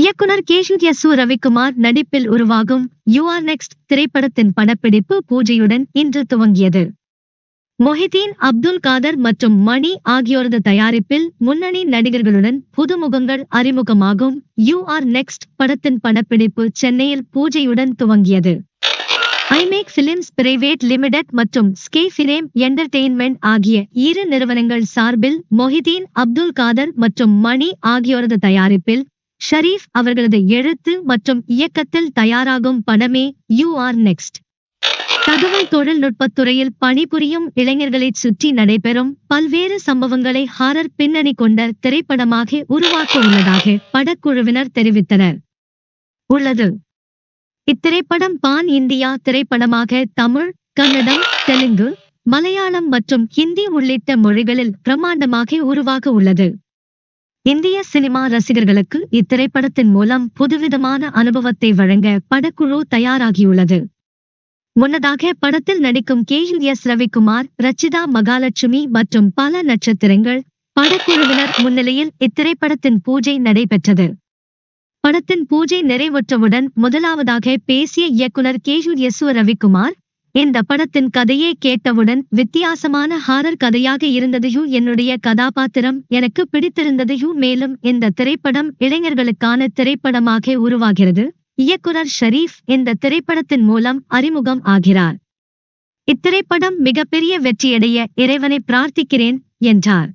இயக்குனர் கேஷுத்யசு ரவிக்குமார் நடிப்பில் உருவாகும் யூ ஆர் நெக்ஸ்ட் திரைப்படத்தின் படப்பிடிப்பு பூஜையுடன் இன்று துவங்கியது. மொஹிதீன் அப்துல் காதர் மற்றும் மணி ஆகியோரது தயாரிப்பில் முன்னணி நடிகர்களுடன் புதுமுகங்கள் அறிமுகமாகும் யூ ஆர் நெக்ஸ்ட் படத்தின் படப்பிடிப்பு சென்னையில் பூஜையுடன் துவங்கியது. ஐமேக் பிலிம்ஸ் பிரைவேட் லிமிடெட் மற்றும் ஸ்கே ஃபிலேம் என்டர்டெயின்மெண்ட் ஆகிய இரு நிறுவனங்கள் சார்பில் மொஹிதீன் அப்துல் காதர் மற்றும் மணி ஆகியோரது தயாரிப்பில் ஷரீஃப் அவர்களது எழுத்து மற்றும் இயக்கத்தில் தயாராகும் படமே யூ ஆர் நெக்ஸ்ட். தகவல் தொழில்நுட்பத் துறையில் பணிபுரியும் இளைஞர்களைச் சுற்றி நடைபெறும் பல்வேறு சம்பவங்களை ஹாரர் பின்னணி கொண்ட திரைப்படமாக உருவாக்க உள்ளதாக படக்குழுவினர் தெரிவித்தனர். உள்ளது. இத்திரைப்படம் பான் இந்தியா திரைப்படமாக தமிழ் கன்னடம் தெலுங்கு மலையாளம் மற்றும் ஹிந்தி உள்ளிட்ட மொழிகளில் பிரமாண்டமாக உருவாக உள்ளது. இந்திய சினிமா ரசிகர்களுக்கு இத்திரைப்படத்தின் மூலம் புதுவிதமான அனுபவத்தை வழங்க படக்குழு தயாராகியுள்ளது. முன்னதாக படத்தில் நடிக்கும் கே எஸ் ரவிக்குமார் ரச்சிதா மகாலட்சுமி மற்றும் பல நட்சத்திரங்கள் படக்குழுவினர் முன்னிலையில் இத்திரைப்படத்தின் பூஜை நடைபெற்றது. படத்தின் பூஜை நிறைவுற்றவுடன் முதலாவதாக பேசிய இயக்குனர் கேஷு எஸ் ரவிக்குமார் இந்த படத்தின் கதையை கேட்டவுடன் வித்தியாசமான ஹாரர் கதையாக இருந்ததையும் என்னுடைய கதாபாத்திரம் எனக்கு பிடித்திருந்ததையும் மேலும் இந்த திரைப்படம் இளைஞர்களுக்கான திரைப்படமாக உருவாகிறது. இயக்குனர் ஷரீஃப் இந்த திரைப்படத்தின் மூலம் அறிமுகம் ஆகிறார். இத்திரைப்படம் மிகப்பெரிய வெற்றியடைய இறைவனை பிரார்த்திக்கிறேன் என்றார்.